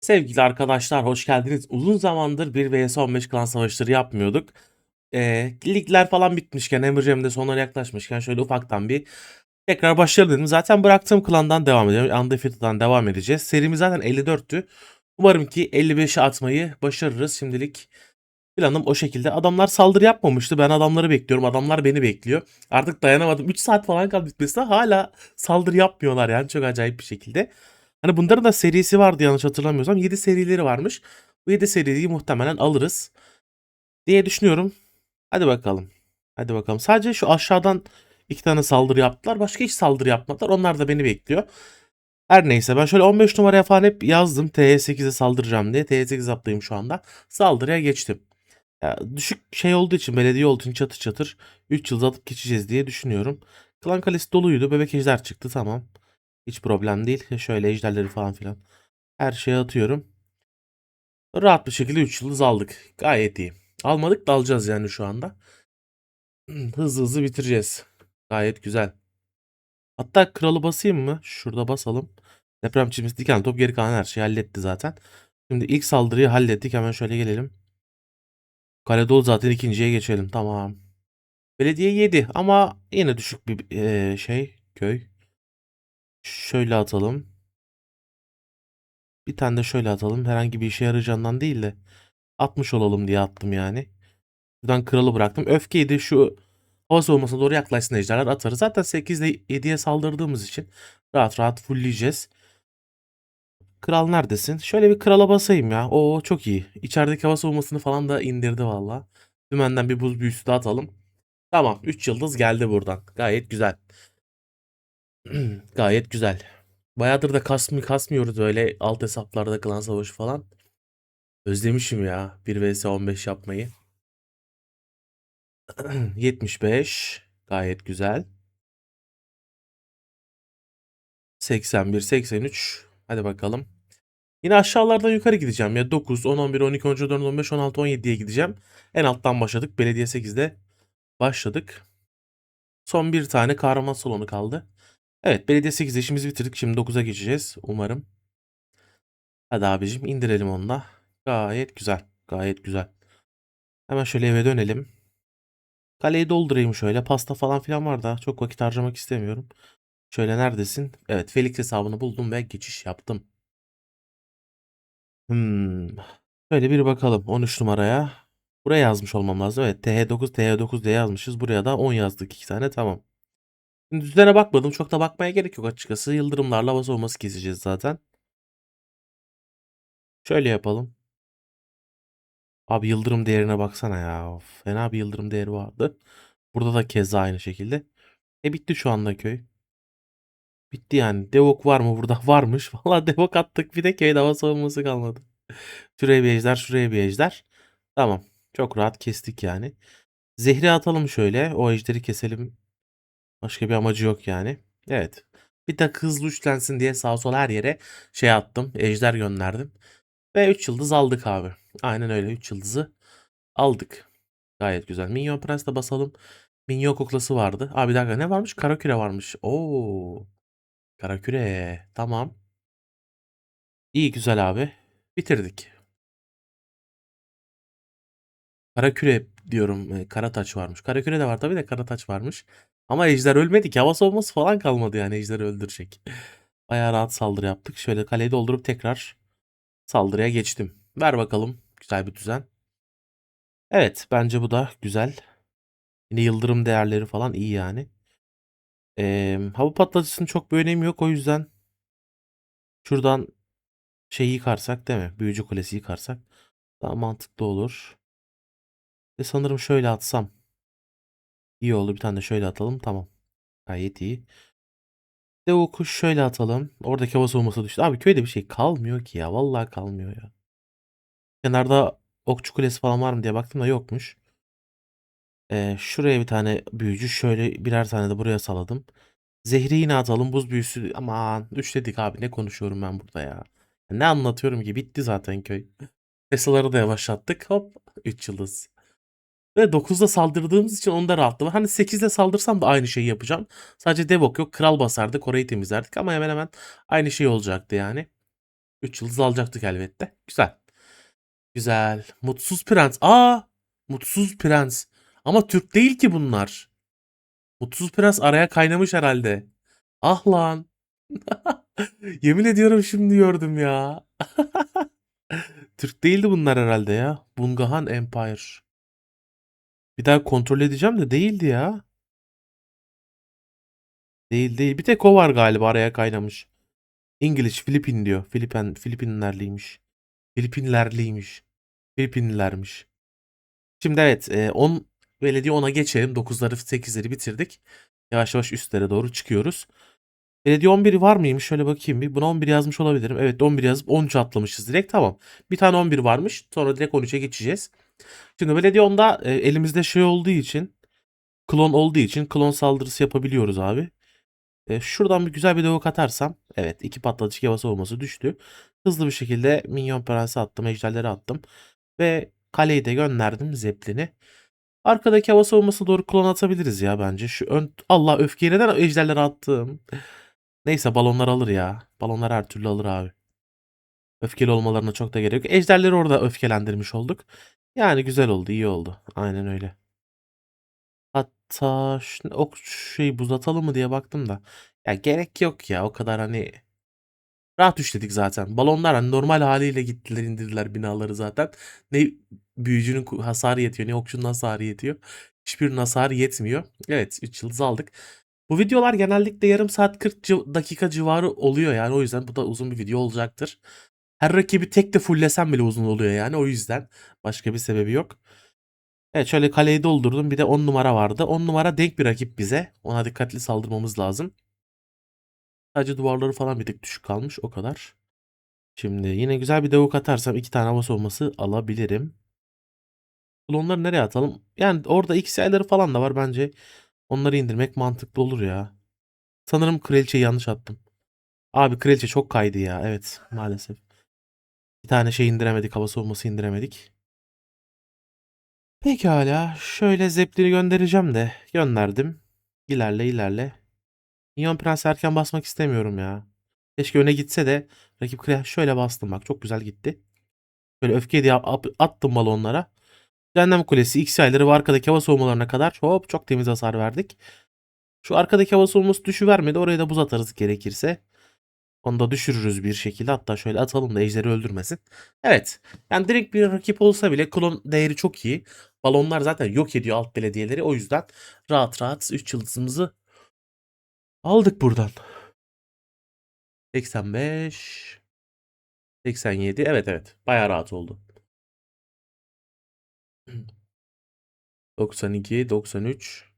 Sevgili arkadaşlar hoş geldiniz. Uzun zamandır bir vs 15 klan savaşları yapmıyorduk. Ee, ligler falan bitmişken Emircem de sonlara yaklaşmışken şöyle ufaktan bir tekrar başlayalım dedim. Zaten bıraktığım klandan devam ediyorum. Undefeated'dan devam edeceğiz. Serimiz zaten 54'tü. Umarım ki 55'e atmayı başarırız. Şimdilik planım o şekilde. Adamlar saldırı yapmamıştı. Ben adamları bekliyorum. Adamlar beni bekliyor. Artık dayanamadım. 3 saat falan kaldı bitmesine hala saldırı yapmıyorlar yani. Çok acayip bir şekilde. Hani bunların da serisi vardı yanlış hatırlamıyorsam. 7 serileri varmış. Bu 7 seriyi muhtemelen alırız diye düşünüyorum. Hadi bakalım. Hadi bakalım. Sadece şu aşağıdan iki tane saldırı yaptılar. Başka hiç saldırı yapmadılar. Onlar da beni bekliyor. Her neyse ben şöyle 15 numaraya falan hep yazdım. TE8'e saldıracağım diye. TE8 yaptayım şu anda. Saldırıya geçtim. Ya, düşük şey olduğu için belediye olduğu için çatır çatır 3 yıl atıp geçeceğiz diye düşünüyorum. Klan kalesi doluydu. Bebek ejder çıktı tamam. Hiç problem değil. Şöyle ejderleri falan filan. Her şeye atıyorum. Rahat bir şekilde 3 yıldız aldık. Gayet iyi. Almadık da alacağız yani şu anda. Hızlı hızlı bitireceğiz. Gayet güzel. Hatta kralı basayım mı? Şurada basalım. Deprem çizmesi diken top geri kalan her şeyi halletti zaten. Şimdi ilk saldırıyı hallettik. Hemen şöyle gelelim. Kale dolu zaten ikinciye geçelim. Tamam. Belediye 7 ama yine düşük bir eee, şey köy. Şöyle atalım. Bir tane de şöyle atalım. Herhangi bir işe yarayacağından değil de atmış olalım diye attım yani. Buradan kralı bıraktım. Öfkeyi de şu hava soğumasına doğru yaklaşsın ejderler atarız. Zaten 8 ile 7'ye saldırdığımız için rahat rahat fullleyeceğiz. Kral neredesin? Şöyle bir krala basayım ya. Oo çok iyi. İçerideki hava soğumasını falan da indirdi valla. Dümenden bir buz büyüsü de atalım. Tamam 3 yıldız geldi buradan. Gayet güzel. Gayet güzel. Bayağıdır da kasmı kasmıyoruz öyle alt hesaplarda klan savaşı falan. Özlemişim ya 1 vs 15 yapmayı. 75 gayet güzel. 81 83 hadi bakalım. Yine aşağılardan yukarı gideceğim ya 9 10 11 12 13 14 15 16 17'ye gideceğim. En alttan başladık. Belediye 8'de başladık. Son bir tane kahraman salonu kaldı. Evet belediye 8 işimizi bitirdik. Şimdi 9'a geçeceğiz umarım. Hadi abicim indirelim onu da. Gayet güzel. Gayet güzel. Hemen şöyle eve dönelim. Kaleyi doldurayım şöyle. Pasta falan filan var da çok vakit harcamak istemiyorum. Şöyle neredesin? Evet Felix hesabını buldum ve geçiş yaptım. Hmm. Şöyle bir bakalım 13 numaraya. Buraya yazmış olmam lazım. Evet TH9 TH9 diye yazmışız. Buraya da 10 yazdık iki tane tamam. Düzene bakmadım. Çok da bakmaya gerek yok açıkçası. Yıldırımlarla hava soğuması keseceğiz zaten. Şöyle yapalım. Abi yıldırım değerine baksana ya. Of, fena bir yıldırım değeri vardı. Burada da keza aynı şekilde. E bitti şu anda köy. Bitti yani. Devok var mı burada? Varmış. Valla devok attık. Bir de köyde hava savunması kalmadı. Şuraya bir ejder, şuraya bir ejder. Tamam. Çok rahat kestik yani. Zehri atalım şöyle. O ejderi keselim. Başka bir amacı yok yani. Evet. Bir tek hızlı üçlensin diye sağ sol her yere şey attım. Ejder gönderdim. Ve 3 yıldız aldık abi. Aynen öyle 3 yıldızı aldık. Gayet güzel. Minyon Prens de basalım. Minyon kuklası vardı. Abi bir dakika ne varmış? Karaküre varmış. Oo. Karaküre. Tamam. İyi güzel abi. Bitirdik. Karaküre diyorum. e, Karataç varmış. Karaküre de var tabii de Karataç varmış. Ama ejder ölmedi ki. Hava savunması falan kalmadı yani ejderi öldürecek. Bayağı rahat saldırı yaptık. Şöyle kaleyi doldurup tekrar saldırıya geçtim. Ver bakalım. Güzel bir düzen. Evet bence bu da güzel. Yine yıldırım değerleri falan iyi yani. Ee, hava patlatıcısının çok bir önemi yok. O yüzden şuradan şeyi yıkarsak değil mi? Büyücü kulesi yıkarsak daha mantıklı olur. Ve sanırım şöyle atsam iyi olur. Bir tane de şöyle atalım. Tamam. Gayet iyi. De o şöyle atalım. Oradaki hava soğuması düştü. Abi köyde bir şey kalmıyor ki ya. Vallahi kalmıyor ya. Kenarda okçu kulesi falan var mı diye baktım da yokmuş. Ee, şuraya bir tane büyücü. Şöyle birer tane de buraya saladım. Zehri yine atalım. Buz büyüsü. Aman üçledik abi. Ne konuşuyorum ben burada ya. Ne anlatıyorum ki? Bitti zaten köy. Tesla'ları da yavaşlattık. Hop. 3 yıldız. Ve 9'da saldırdığımız için onda rahattım. Hani 8'de saldırsam da aynı şeyi yapacağım. Sadece Devok yok. Kral basardık. Orayı temizlerdik. Ama hemen hemen aynı şey olacaktı yani. 3 yıldız alacaktık elbette. Güzel. Güzel. Mutsuz Prens. Aa! Mutsuz Prens. Ama Türk değil ki bunlar. Mutsuz Prens araya kaynamış herhalde. Ah lan. Yemin ediyorum şimdi gördüm ya. Türk değildi bunlar herhalde ya. Bungahan Empire. Bir daha kontrol edeceğim de değildi ya. Değil değil. Bir tek o var galiba araya kaynamış. İngiliz, Filipin diyor. Filipin, Filipinlerliymiş. Filipinlerliymiş. Filipinlilermiş. Şimdi evet e, 10 belediye 10'a geçelim. 9'ları 8'leri bitirdik. Yavaş yavaş üstlere doğru çıkıyoruz. Belediye 11 var mıymış? Şöyle bakayım bir. Buna 11 yazmış olabilirim. Evet 11 yazıp 13 atlamışız direkt. Tamam. Bir tane 11 varmış. Sonra direkt 13'e geçeceğiz. Şimdi belediye 10'da e, elimizde şey olduğu için klon olduğu için klon saldırısı yapabiliyoruz abi. E, şuradan bir güzel bir dövük atarsam. Evet iki patlatıcı havası olması düştü. Hızlı bir şekilde minyon prensi attım. Ejderleri attım. Ve kaleyi de gönderdim Zeppelin'i. Arkadaki hava savunması doğru klon atabiliriz ya bence. Şu ön... Allah öfkeyi neden ejderleri attım? Neyse balonlar alır ya. Balonlar her türlü alır abi. Öfkeli olmalarına çok da gerek yok. Ejderleri orada öfkelendirmiş olduk. Yani güzel oldu, iyi oldu. Aynen öyle. Hatta şu ok şey buz atalım mı diye baktım da. Ya gerek yok ya o kadar hani rahat üçledik zaten. Balonlar hani normal haliyle gittiler indirdiler binaları zaten. Ne büyücünün hasarı yetiyor ne okçunun hasarı yetiyor. Hiçbirinin hasarı yetmiyor. Evet 3 yıldız aldık. Bu videolar genellikle yarım saat 40 civ- dakika civarı oluyor yani o yüzden bu da uzun bir video olacaktır. Her rakibi tek de fulllesem bile uzun oluyor yani o yüzden başka bir sebebi yok. Evet şöyle kaleyi doldurdum. Bir de 10 numara vardı. 10 numara denk bir rakip bize. Ona dikkatli saldırmamız lazım. Sadece duvarları falan bir tık düşük kalmış. O kadar. Şimdi yine güzel bir davuk atarsam iki tane hava savunması alabilirim. Klonları nereye atalım? Yani orada X yayları falan da var. Bence onları indirmek mantıklı olur ya. Sanırım kraliçeyi yanlış attım. Abi kraliçe çok kaydı ya. Evet maalesef. Bir tane şey indiremedik. Hava savunması indiremedik. Pekala. Şöyle Zeppelin'i göndereceğim de. Gönderdim. İlerle ilerle. Minyon Prens erken basmak istemiyorum ya. Keşke öne gitse de rakip kule şöyle bastım bak çok güzel gitti. Böyle öfke diye at- attım balonlara. Cehennem Kulesi, X yayları ve arkadaki hava soğumalarına kadar hop çok temiz hasar verdik. Şu arkadaki hava soğuması düşüvermedi. Oraya da buz atarız gerekirse. Onu da düşürürüz bir şekilde. Hatta şöyle atalım da ejderi öldürmesin. Evet. Yani direkt bir rakip olsa bile klon değeri çok iyi. Balonlar zaten yok ediyor alt belediyeleri. O yüzden rahat rahat 3 yıldızımızı aldık buradan. 85 87 evet evet bayağı rahat oldu. 92 93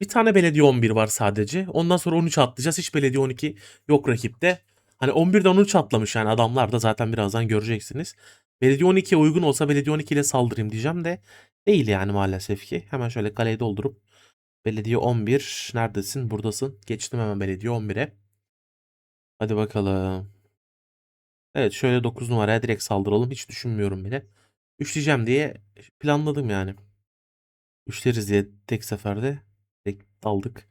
bir tane belediye 11 var sadece. Ondan sonra 13 atlayacağız. Hiç belediye 12 yok rakipte. Hani 11'den 13 atlamış yani adamlar da zaten birazdan göreceksiniz. Belediye 12'ye uygun olsa belediye 12 ile saldırayım diyeceğim de değil yani maalesef ki. Hemen şöyle kaleyi doldurup belediye 11 neredesin? Buradasın. Geçtim hemen belediye 11'e. Hadi bakalım. Evet şöyle 9 numaraya direkt saldıralım. Hiç düşünmüyorum bile. Üçleyeceğim diye planladım yani. Üçleriz diye tek seferde daldık.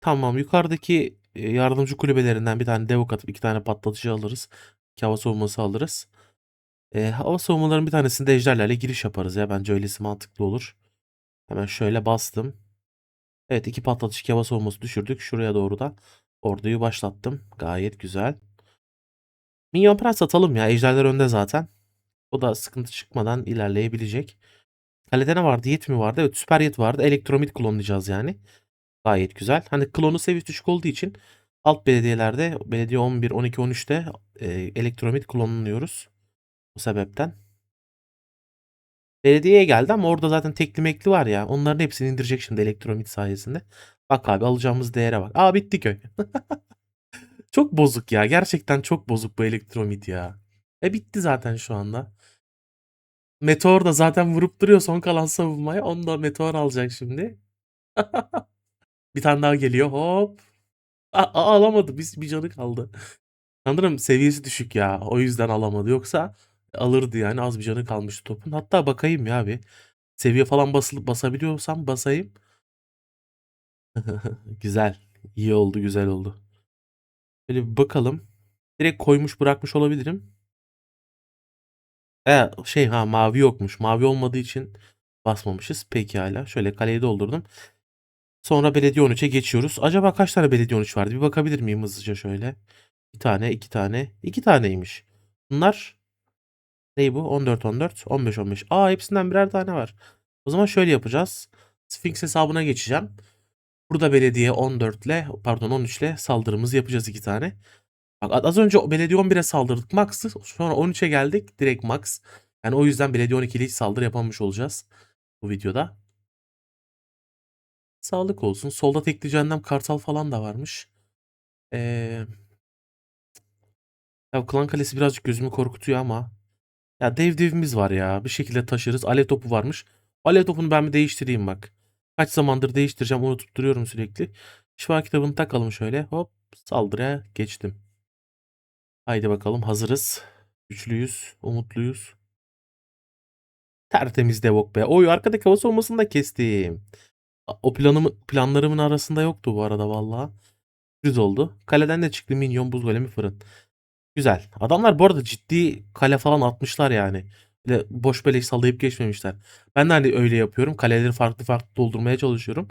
Tamam yukarıdaki e, yardımcı kulübelerinden bir tane devok atıp iki tane patlatıcı alırız. İki hava savunması alırız. E, hava savunmalarının bir tanesinde ejderlerle giriş yaparız ya. Bence öylesi mantıklı olur. Hemen şöyle bastım. Evet iki patlatıcı iki hava savunması düşürdük. Şuraya doğru da orduyu başlattım. Gayet güzel. Minyon Prens atalım ya. Ejderler önde zaten. O da sıkıntı çıkmadan ilerleyebilecek. Kalede ne vardı? Yet mi vardı? Evet süper yet vardı. Elektromit klonlayacağız yani. Gayet güzel. Hani klonu seviyesi düşük olduğu için alt belediyelerde belediye 11, 12, 13'te e, elektromit klonluyoruz. Bu sebepten. Belediyeye geldi ama orada zaten tekli mekli var ya. Onların hepsini indirecek şimdi elektromit sayesinde. Bak abi alacağımız değere bak. Aa bitti köy. çok bozuk ya. Gerçekten çok bozuk bu elektromit ya. E bitti zaten şu anda. Meteor da zaten vurup duruyor son kalan savunmaya. Onu da Meteor alacak şimdi. bir tane daha geliyor. Hop. Aa, alamadı. Biz bir canı kaldı. Sanırım seviyesi düşük ya. O yüzden alamadı. Yoksa alırdı yani. Az bir canı kalmıştı topun. Hatta bakayım ya bir. Seviye falan basılıp basabiliyorsam basayım. Güzel. İyi oldu, güzel oldu. Böyle bir bakalım. Direkt koymuş bırakmış olabilirim. E, şey ha mavi yokmuş. Mavi olmadığı için basmamışız. Pekala. Şöyle kaleyi doldurdum. Sonra belediye 13'e geçiyoruz. Acaba kaç tane belediye 13 vardı? Bir bakabilir miyim hızlıca şöyle? Bir tane, iki tane. iki taneymiş. Bunlar ne bu? 14, 14, 15, 15. Aa hepsinden birer tane var. O zaman şöyle yapacağız. Sphinx hesabına geçeceğim. Burada belediye 14 ile pardon 13 ile saldırımızı yapacağız iki tane. Bak az önce belediye 11'e saldırdık max'ı. Sonra 13'e geldik direkt max. Yani o yüzden belediye 12 ile hiç saldırı yapamamış olacağız bu videoda. Sağlık olsun. Solda tekli cehennem kartal falan da varmış. Ee, ya klan kalesi birazcık gözümü korkutuyor ama. Ya dev devimiz var ya. Bir şekilde taşırız. Alev topu varmış. Alev topunu ben bir değiştireyim bak. Kaç zamandır değiştireceğim unutup duruyorum sürekli. Şifa kitabını takalım şöyle. Hop saldırıya geçtim. Haydi bakalım hazırız. Güçlüyüz. Umutluyuz. Tertemiz devok be. Oy arkadaki hava soğumasını da kestim. O planımı, planlarımın arasında yoktu bu arada valla. Sürpriz oldu. Kaleden de çıktı minyon buz golemi fırın. Güzel. Adamlar bu arada ciddi kale falan atmışlar yani. Böyle boş beleş sallayıp geçmemişler. Ben de hani öyle yapıyorum. Kaleleri farklı farklı doldurmaya çalışıyorum.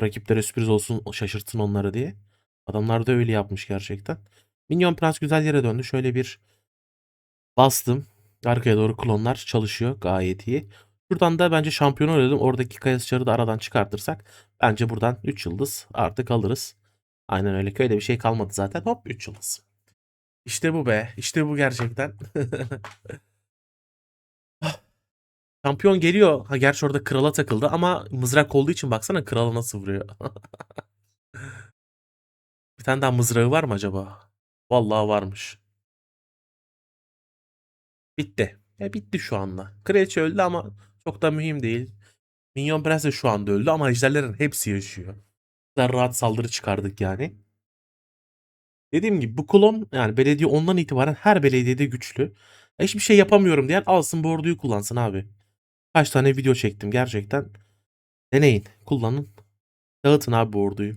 Rakiplere sürpriz olsun şaşırtsın onları diye. Adamlar da öyle yapmış gerçekten. Minyon Prens güzel yere döndü. Şöyle bir bastım. Arkaya doğru klonlar çalışıyor. Gayet iyi. Buradan da bence şampiyon oynadım. Oradaki kaya sıçarı da aradan çıkartırsak bence buradan 3 yıldız artık alırız. Aynen öyle. Köyde bir şey kalmadı zaten. Hop 3 yıldız. İşte bu be. İşte bu gerçekten. Şampiyon geliyor. Ha gerçi orada krala takıldı ama mızrak olduğu için baksana krala nasıl vuruyor. bir tane daha mızrağı var mı acaba? Vallahi varmış. Bitti. E bitti şu anda. Kraliçe öldü ama çok da mühim değil. Minyon Prens de şu anda öldü ama ejderlerin hepsi yaşıyor. kadar rahat saldırı çıkardık yani. Dediğim gibi bu klon yani belediye ondan itibaren her belediyede güçlü. E, hiçbir şey yapamıyorum diyen alsın bu orduyu kullansın abi. Kaç tane video çektim gerçekten. Deneyin, kullanın. Dağıtın abi bu orduyu.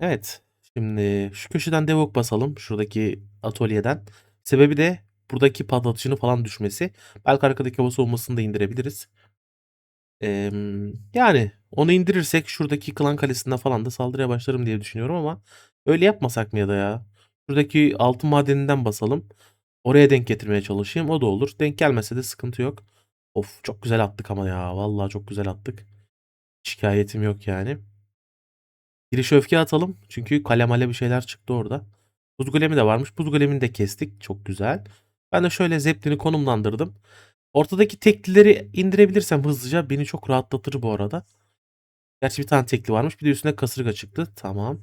Evet. Şimdi şu köşeden devok basalım. Şuradaki atölyeden. Sebebi de buradaki patlatıcının falan düşmesi. Belki arkadaki hava soğumasını da indirebiliriz. Ee, yani onu indirirsek şuradaki klan kalesinden falan da saldırıya başlarım diye düşünüyorum ama öyle yapmasak mı ya da ya? Şuradaki altın madeninden basalım. Oraya denk getirmeye çalışayım. O da olur. Denk gelmese de sıkıntı yok. Of çok güzel attık ama ya. Vallahi çok güzel attık. Şikayetim yok yani. Giriş öfke atalım. Çünkü kalemale bir şeyler çıktı orada. Buz golemi de varmış. Buz golemini de kestik. Çok güzel. Ben de şöyle Zeppelin'i konumlandırdım. Ortadaki teklileri indirebilirsem hızlıca beni çok rahatlatır bu arada. Gerçi bir tane tekli varmış. Bir de üstüne kasırga çıktı. Tamam.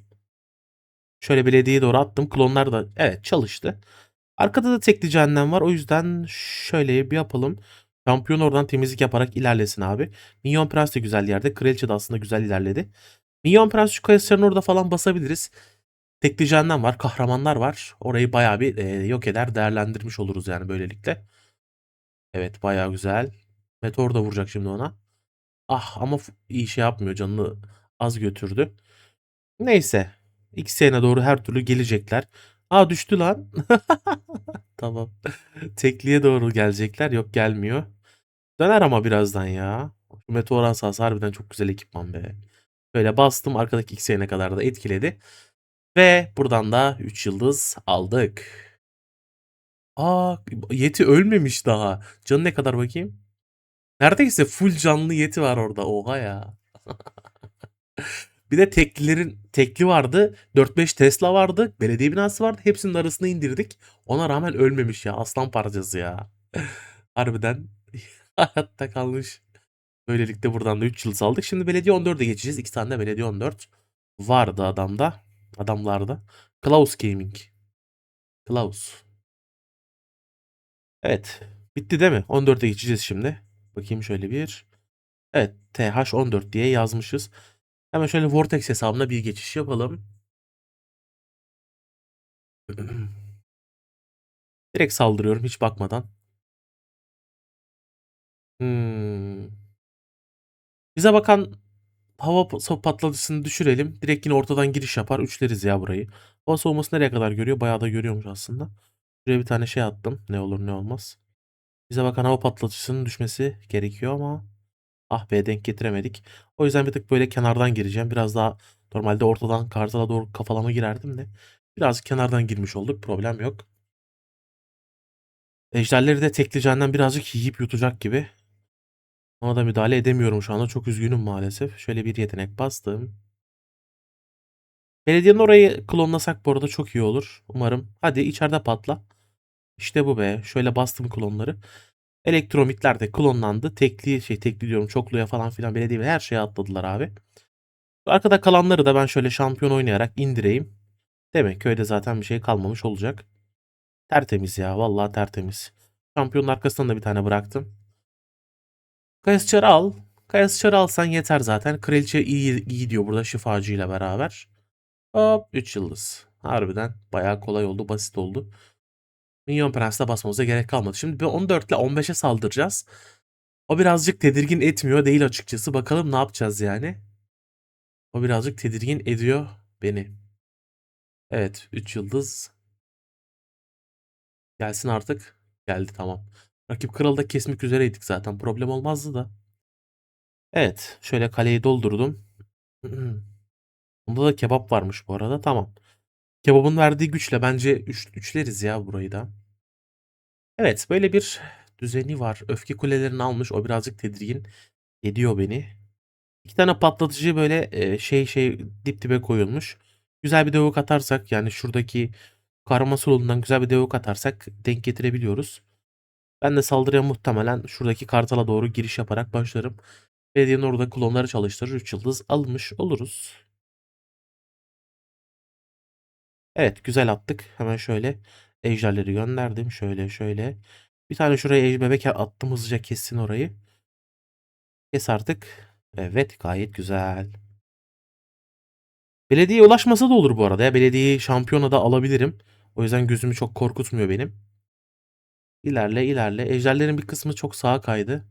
Şöyle belediyeye doğru attım. Klonlar da evet çalıştı. Arkada da tekli cehennem var. O yüzden şöyle bir yapalım. Şampiyon oradan temizlik yaparak ilerlesin abi. Minyon Prens de güzel yerde. Kraliçe de aslında güzel ilerledi. Minyon Prens şu orada falan basabiliriz. Tekli cehennem var. Kahramanlar var. Orayı bayağı bir e, yok eder değerlendirmiş oluruz yani böylelikle. Evet bayağı güzel. Meteor da vuracak şimdi ona. Ah ama iyi şey yapmıyor. Canını az götürdü. Neyse. X'e doğru her türlü gelecekler. Aa düştü lan. tamam. Tekliğe doğru gelecekler. Yok gelmiyor. Döner ama birazdan ya. Meteor asası harbiden çok güzel ekipman be. Böyle bastım arkadaki X'e kadar da etkiledi. Ve buradan da 3 yıldız aldık. Aa Yeti ölmemiş daha. Canı ne kadar bakayım? Neredeyse full canlı Yeti var orada. Oha ya. bir de teklilerin tekli vardı. 4-5 Tesla vardı. Belediye binası vardı. Hepsinin arasına indirdik. Ona rağmen ölmemiş ya. Aslan parçası ya. Harbiden hayatta kalmış. Böylelikle buradan da 3 yıldız aldık. Şimdi belediye 14'e geçeceğiz. 2 tane de belediye 14 vardı adamda. Adamlarda. Klaus Gaming. Klaus. Evet. Bitti değil mi? 14'e geçeceğiz şimdi. Bakayım şöyle bir. Evet. TH14 diye yazmışız. Hemen şöyle Vortex hesabına bir geçiş yapalım. Direkt saldırıyorum hiç bakmadan. Hmm. Bize bakan hava patlatıcısını düşürelim. Direkt yine ortadan giriş yapar. Üçleriz ya burayı. Hava soğuması nereye kadar görüyor? Bayağı da görüyormuş aslında. Şuraya bir tane şey attım. Ne olur ne olmaz. Bize bakan hava patlatıcısının düşmesi gerekiyor ama ah be denk getiremedik. O yüzden bir tık böyle kenardan gireceğim. Biraz daha normalde ortadan kartala doğru kafalama girerdim de. Biraz kenardan girmiş olduk. Problem yok. Ejderleri de tekleyeceğinden birazcık yiyip yutacak gibi. Ona da müdahale edemiyorum şu anda. Çok üzgünüm maalesef. Şöyle bir yetenek bastım. Belediyenin orayı klonlasak bu arada çok iyi olur. Umarım. Hadi içeride patla. İşte bu be. Şöyle bastım klonları. Elektromitler de klonlandı. Tekli şey tekli diyorum çokluya falan filan belediye her şeye atladılar abi. Arkada kalanları da ben şöyle şampiyon oynayarak indireyim. Demek ki öyle zaten bir şey kalmamış olacak. Tertemiz ya. Vallahi tertemiz. Şampiyonun arkasından da bir tane bıraktım. Kayasçar'ı al. Kayasçar'ı alsan yeter zaten. Kraliçe iyi, iyi diyor burada şifacı ile beraber. Hop 3 yıldız. Harbiden bayağı kolay oldu. Basit oldu. Minyon Prens'e basmamıza gerek kalmadı. Şimdi bir 14 ile 15'e saldıracağız. O birazcık tedirgin etmiyor değil açıkçası. Bakalım ne yapacağız yani. O birazcık tedirgin ediyor beni. Evet 3 yıldız. Gelsin artık. Geldi tamam. Rakip kralı da kesmek üzereydik zaten. Problem olmazdı da. Evet. Şöyle kaleyi doldurdum. Bunda da kebap varmış bu arada. Tamam. Kebabın verdiği güçle bence üç, üçleriz ya burayı da. Evet böyle bir düzeni var. Öfke kulelerini almış. O birazcık tedirgin ediyor beni. İki tane patlatıcı böyle e, şey şey dip dibe koyulmuş. Güzel bir devuk atarsak yani şuradaki karma solundan güzel bir devuk atarsak denk getirebiliyoruz. Ben de saldırıya muhtemelen şuradaki kartala doğru giriş yaparak başlarım. Belediyenin orada klonları çalıştırır. 3 yıldız almış oluruz. Evet güzel attık. Hemen şöyle ejderleri gönderdim. Şöyle şöyle. Bir tane şuraya ej bebek attım hızlıca kessin orayı. Kes artık. Evet gayet güzel. Belediyeye ulaşmasa da olur bu arada ya. Belediyeyi şampiyona da alabilirim. O yüzden gözümü çok korkutmuyor benim. İlerle ilerle. Ejderlerin bir kısmı çok sağa kaydı.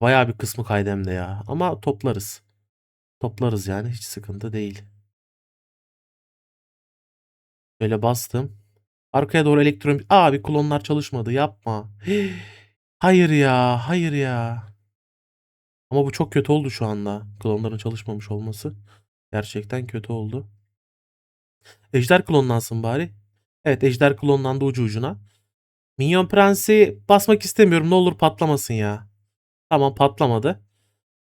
Bayağı bir kısmı kaydı hem de ya. Ama toplarız. Toplarız yani hiç sıkıntı değil. Böyle bastım. Arkaya doğru elektron... Abi klonlar çalışmadı yapma. Hayır ya hayır ya. Ama bu çok kötü oldu şu anda. Klonların çalışmamış olması. Gerçekten kötü oldu. Ejder klonlansın bari. Evet ejder klonlandı ucu ucuna. Minyon Prensi basmak istemiyorum. Ne olur patlamasın ya. Tamam patlamadı.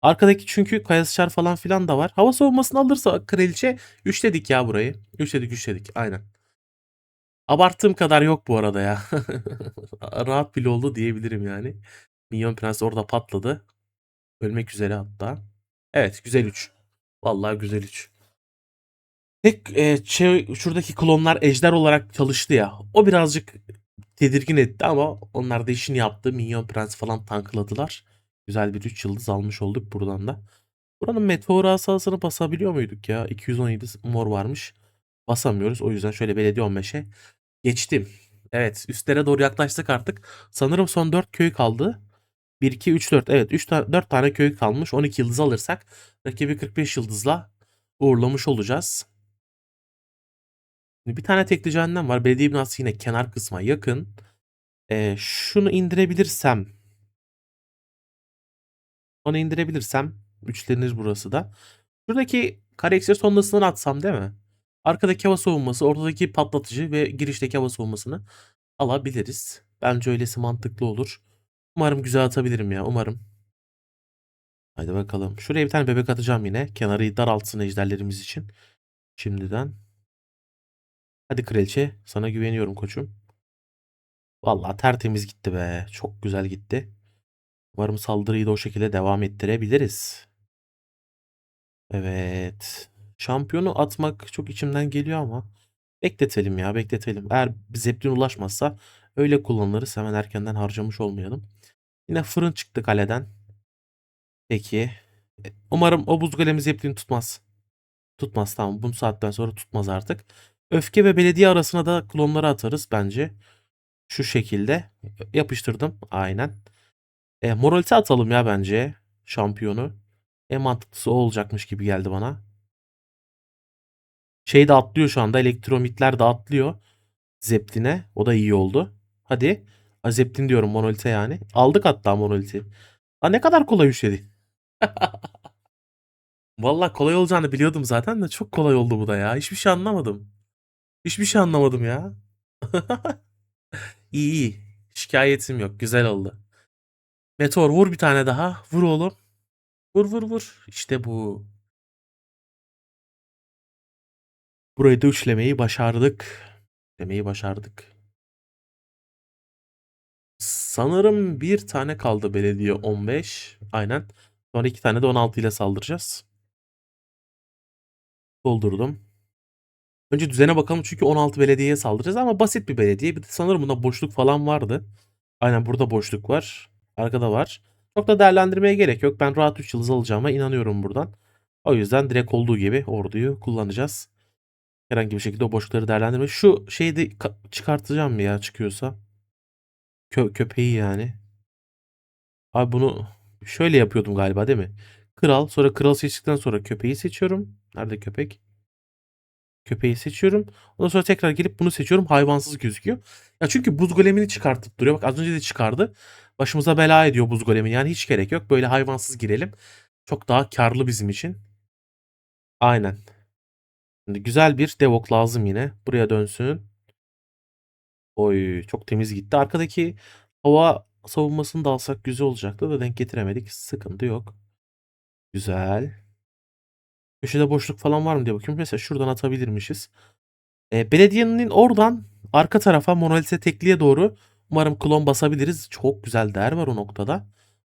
Arkadaki çünkü kayasışar falan filan da var. Hava soğumasını alırsa kraliçe üçledik ya burayı. Üçledik üçledik aynen. Abarttığım kadar yok bu arada ya. Rahat bile oldu diyebilirim yani. Minyon Prens orada patladı. Ölmek üzere hatta. Evet güzel 3. Vallahi güzel 3. Tek e, şey, şuradaki klonlar ejder olarak çalıştı ya. O birazcık tedirgin etti ama onlar da işini yaptı. Minyon Prens falan tankladılar. Güzel bir 3 yıldız almış olduk buradan da. Buranın meteor asasını basabiliyor muyduk ya? 217 mor varmış. Basamıyoruz. O yüzden şöyle belediye 15'e geçtim. Evet üstlere doğru yaklaştık artık. Sanırım son 4 köy kaldı. 1, 2, 3, 4. Evet 3 ta 4 tane köy kalmış. 12 yıldız alırsak rakibi 45 yıldızla uğurlamış olacağız. Bir tane tekli cehennem var. Belediye binası yine kenar kısma yakın. Ee, şunu indirebilirsem onu indirebilirsem üçlenir burası da. Şuradaki karakter sonrasından atsam değil mi? Arkadaki hava soğuması, ortadaki patlatıcı ve girişteki hava soğumasını alabiliriz. Bence öylesi mantıklı olur. Umarım güzel atabilirim ya. Umarım. Hadi bakalım. Şuraya bir tane bebek atacağım yine. Kenarı daraltsın ejderlerimiz için. Şimdiden. Hadi kraliçe. Sana güveniyorum koçum. Vallahi tertemiz gitti be. Çok güzel gitti. Umarım saldırıyı da o şekilde devam ettirebiliriz. Evet. Şampiyonu atmak çok içimden geliyor ama bekletelim ya bekletelim. Eğer Zeppelin ulaşmazsa öyle kullanırız. Hemen erkenden harcamış olmayalım. Yine fırın çıktı kaleden. Peki. Umarım o buz golemi Zeppelin tutmaz. Tutmaz tamam. Bu saatten sonra tutmaz artık. Öfke ve belediye arasına da klonları atarız bence. Şu şekilde. Yapıştırdım. Aynen. E, moralite atalım ya bence. Şampiyonu. En mantıklısı o olacakmış gibi geldi bana. Şey de atlıyor şu anda. Elektromitler de atlıyor. Zeptin'e. O da iyi oldu. Hadi. Ha, Zeptin diyorum monolite yani. Aldık hatta monoliti. Ha ne kadar kolay üşedi. Vallahi kolay olacağını biliyordum zaten de çok kolay oldu bu da ya. Hiçbir şey anlamadım. Hiçbir şey anlamadım ya. İyi iyi. Şikayetim yok. Güzel oldu. Meteor vur bir tane daha. Vur oğlum. Vur vur vur. İşte bu. Burayı da üçlemeyi başardık. Demeyi başardık. Sanırım bir tane kaldı belediye 15. Aynen. Sonra iki tane de 16 ile saldıracağız. Doldurdum. Önce düzene bakalım çünkü 16 belediyeye saldıracağız ama basit bir belediye. Bir de sanırım bunda boşluk falan vardı. Aynen burada boşluk var. Arkada var. Çok da değerlendirmeye gerek yok. Ben rahat 3 yıldız alacağıma inanıyorum buradan. O yüzden direkt olduğu gibi orduyu kullanacağız. Herhangi bir şekilde o boşlukları değerlendirme. Şu şeyi de ka- çıkartacağım ya çıkıyorsa? Kö köpeği yani. Abi bunu şöyle yapıyordum galiba değil mi? Kral sonra kral seçtikten sonra köpeği seçiyorum. Nerede köpek? Köpeği seçiyorum. Ondan sonra tekrar gelip bunu seçiyorum. Hayvansız gözüküyor. Ya çünkü buz golemini çıkartıp duruyor. Bak az önce de çıkardı. Başımıza bela ediyor buz golemi. Yani hiç gerek yok. Böyle hayvansız girelim. Çok daha karlı bizim için. Aynen. Şimdi güzel bir devok lazım yine. Buraya dönsün. Oy çok temiz gitti. Arkadaki hava savunmasını da alsak güzel olacaktı da denk getiremedik. Sıkıntı yok. Güzel. Köşede boşluk falan var mı diye bakıyorum. Mesela şuradan atabilirmişiz. E, belediyenin oradan arka tarafa monolite tekliğe doğru umarım klon basabiliriz. Çok güzel değer var o noktada.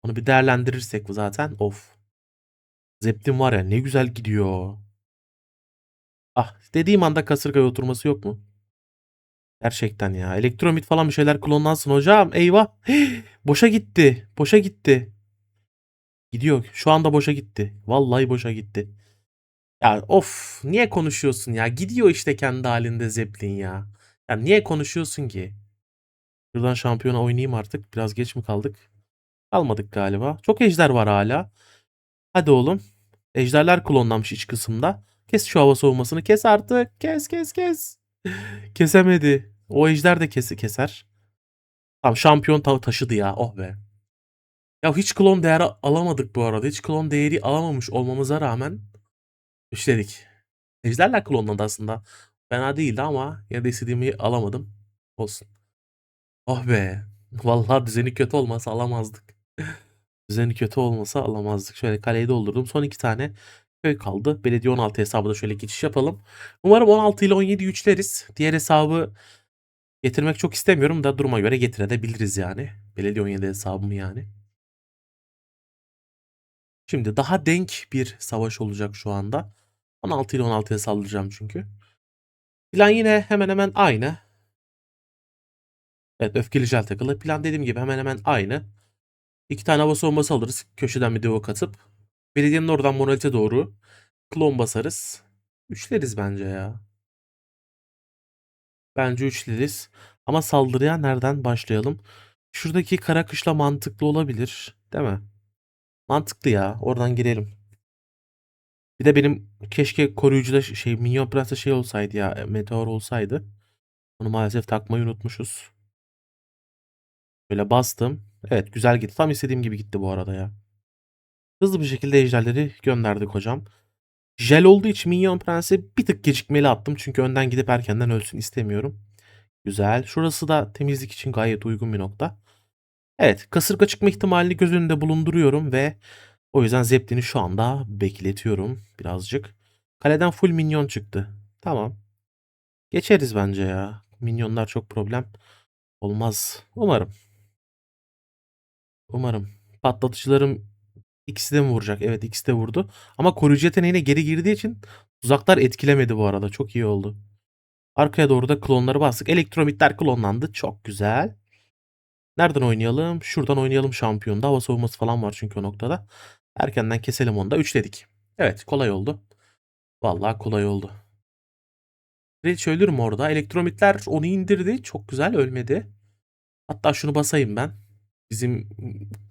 Onu bir değerlendirirsek zaten. Of. Zeptin var ya ne güzel gidiyor. Ah dediğim anda kasırgaya oturması yok mu? Gerçekten ya. Elektromit falan bir şeyler klonlansın hocam. Eyvah. boşa gitti. Boşa gitti. Gidiyor. Şu anda boşa gitti. Vallahi boşa gitti. Ya of niye konuşuyorsun ya? Gidiyor işte kendi halinde Zeppelin ya. Ya niye konuşuyorsun ki? Şuradan şampiyona oynayayım artık. Biraz geç mi kaldık? Kalmadık galiba. Çok ejder var hala. Hadi oğlum. Ejderler klonlanmış iç kısımda. Kes şu hava soğumasını. Kes artık. Kes kes kes. Kesemedi. O ejder de kesi keser. Tamam şampiyon ta- taşıdı ya. Oh be. Ya hiç klon değeri alamadık bu arada. Hiç klon değeri alamamış olmamıza rağmen işledik. Ejderler klonladı aslında. Fena değildi ama yine de istediğimi alamadım. Olsun. Oh be. Vallahi düzeni kötü olmasa alamazdık. düzeni kötü olmasa alamazdık. Şöyle kaleyi doldurdum. Son iki tane köy kaldı. Belediye 16 hesabı da şöyle geçiş yapalım. Umarım 16 ile 17 üçleriz. Diğer hesabı getirmek çok istemiyorum da duruma göre getirebiliriz yani. Belediye 17 hesabımı yani. Şimdi daha denk bir savaş olacak şu anda. 16 ile 16'ya saldıracağım çünkü. Plan yine hemen hemen aynı. Evet öfkeli jel takılı. Plan dediğim gibi hemen hemen aynı. İki tane hava savunması alırız. Köşeden bir devok atıp. Belediyenin oradan monolite doğru. Klon basarız. Üçleriz bence ya. Bence üçleriz. Ama saldırıya nereden başlayalım? Şuradaki kara kışla mantıklı olabilir. Değil mi? Mantıklı ya. Oradan girelim. Bir de benim keşke koruyucuda şey Minyon Prens'te şey olsaydı ya. Meteor olsaydı. Onu maalesef takmayı unutmuşuz. Böyle bastım. Evet güzel gitti. Tam istediğim gibi gitti bu arada ya. Hızlı bir şekilde ejderleri gönderdik hocam. Jel olduğu için Minyon Prens'i bir tık gecikmeli attım. Çünkü önden gidip erkenden ölsün istemiyorum. Güzel. Şurası da temizlik için gayet uygun bir nokta. Evet kasırga çıkma ihtimalini göz önünde bulunduruyorum ve o yüzden Zeppelin'i şu anda bekletiyorum birazcık. Kaleden full minyon çıktı. Tamam. Geçeriz bence ya. Minyonlar çok problem olmaz. Umarım. Umarım. Patlatıcılarım ikisi de mi vuracak? Evet ikisi de vurdu. Ama koruyucu yeteneğine geri girdiği için tuzaklar etkilemedi bu arada. Çok iyi oldu. Arkaya doğru da klonları bastık. Elektromitler klonlandı. Çok güzel. Nereden oynayalım? Şuradan oynayalım şampiyonda. Hava savunması falan var çünkü o noktada. Erkenden keselim onu da. Üçledik. Evet kolay oldu. Vallahi kolay oldu. Kraliçe ölür mü orada? Elektromitler onu indirdi. Çok güzel ölmedi. Hatta şunu basayım ben. Bizim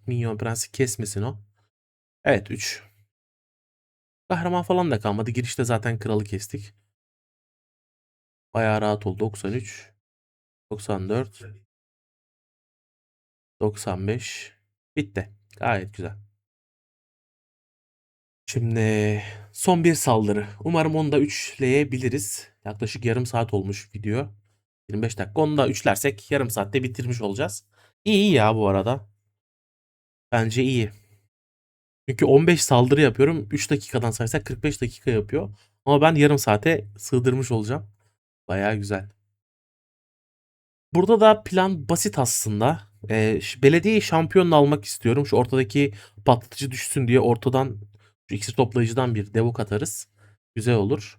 Minyon Prensi kesmesin o. Evet 3. Kahraman falan da kalmadı. Girişte zaten kralı kestik. Bayağı rahat oldu. 93, 94, 95. Bitti. Gayet güzel. Şimdi son bir saldırı. Umarım onu da üçleyebiliriz. Yaklaşık yarım saat olmuş video. 25 dakika. Onu da üçlersek yarım saatte bitirmiş olacağız. İyi ya bu arada. Bence iyi. Çünkü 15 saldırı yapıyorum. 3 dakikadan saysak 45 dakika yapıyor. Ama ben yarım saate sığdırmış olacağım. Bayağı güzel. Burada da plan basit aslında. Ee, ş- belediye şampiyonunu almak istiyorum. Şu ortadaki patlatıcı düşsün diye ortadan şu iksir toplayıcıdan bir devok atarız. Güzel olur.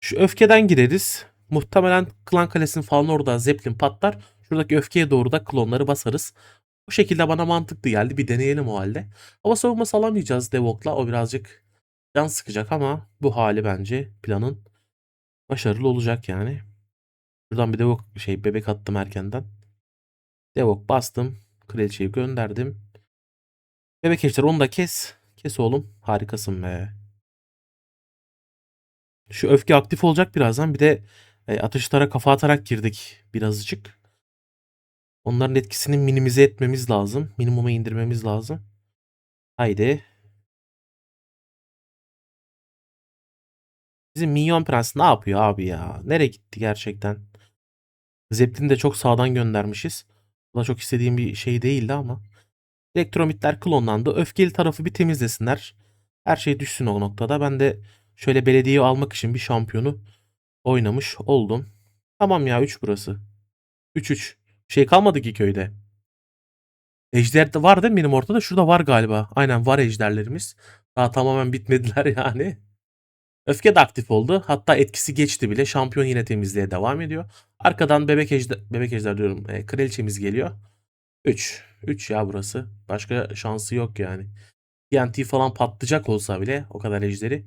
Şu öfkeden gireriz. Muhtemelen klan kalesinin falan orada zeplin patlar. Şuradaki öfkeye doğru da klonları basarız. Bu şekilde bana mantıklı geldi. Bir deneyelim o halde. Hava savunması alamayacağız Devok'la. O birazcık can sıkacak ama bu hali bence planın başarılı olacak yani. Buradan bir Devok şey bebek attım erkenden. Devok bastım. Kraliçeyi gönderdim. Bebek eşler onu da kes. Kes oğlum. Harikasın be. Şu öfke aktif olacak birazdan. Bir de e, atışlara kafa atarak girdik birazcık. Onların etkisini minimize etmemiz lazım. Minimuma indirmemiz lazım. Haydi. Bizim Minyon Prens ne yapıyor abi ya? Nereye gitti gerçekten? Zeppelin'i de çok sağdan göndermişiz. Bu da çok istediğim bir şey değildi ama. Elektromitler klonlandı. Öfkeli tarafı bir temizlesinler. Her şey düşsün o noktada. Ben de şöyle belediyeyi almak için bir şampiyonu oynamış oldum. Tamam ya 3 burası. 3-3. Şey kalmadı ki köyde. Ejder de var değil mi benim ortada? Şurada var galiba. Aynen var ejderlerimiz. Daha tamamen bitmediler yani. Öfke de aktif oldu. Hatta etkisi geçti bile. Şampiyon yine temizliğe devam ediyor. Arkadan bebek ejder, bebek ejder diyorum. E, kraliçemiz geliyor. 3. 3 ya burası. Başka şansı yok yani. TNT falan patlayacak olsa bile o kadar ejderi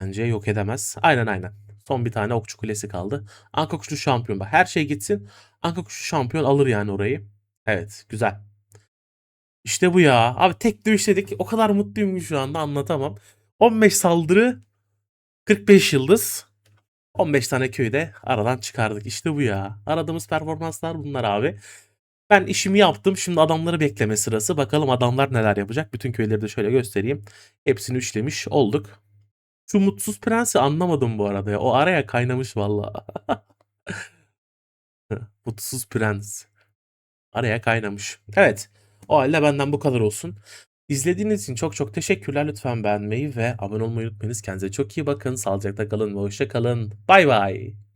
bence yok edemez. Aynen aynen. Son bir tane okçu kulesi kaldı. Anka kuşlu şampiyon. Bak her şey gitsin. Anka kuşlu şampiyon alır yani orayı. Evet güzel. İşte bu ya. Abi tek dövüşledik. O kadar mutluyum ki şu anda anlatamam. 15 saldırı 45 yıldız. 15 tane köyde aradan çıkardık. İşte bu ya. Aradığımız performanslar bunlar abi. Ben işimi yaptım. Şimdi adamları bekleme sırası. Bakalım adamlar neler yapacak. Bütün köyleri de şöyle göstereyim. Hepsini üçlemiş olduk. Şu mutsuz prensi anlamadım bu arada ya. O araya kaynamış valla. mutsuz prens. Araya kaynamış. Evet. O halde benden bu kadar olsun. İzlediğiniz için çok çok teşekkürler. Lütfen beğenmeyi ve abone olmayı unutmayınız. Kendinize çok iyi bakın. Sağlıcakla kalın ve hoşça kalın. Bay bay.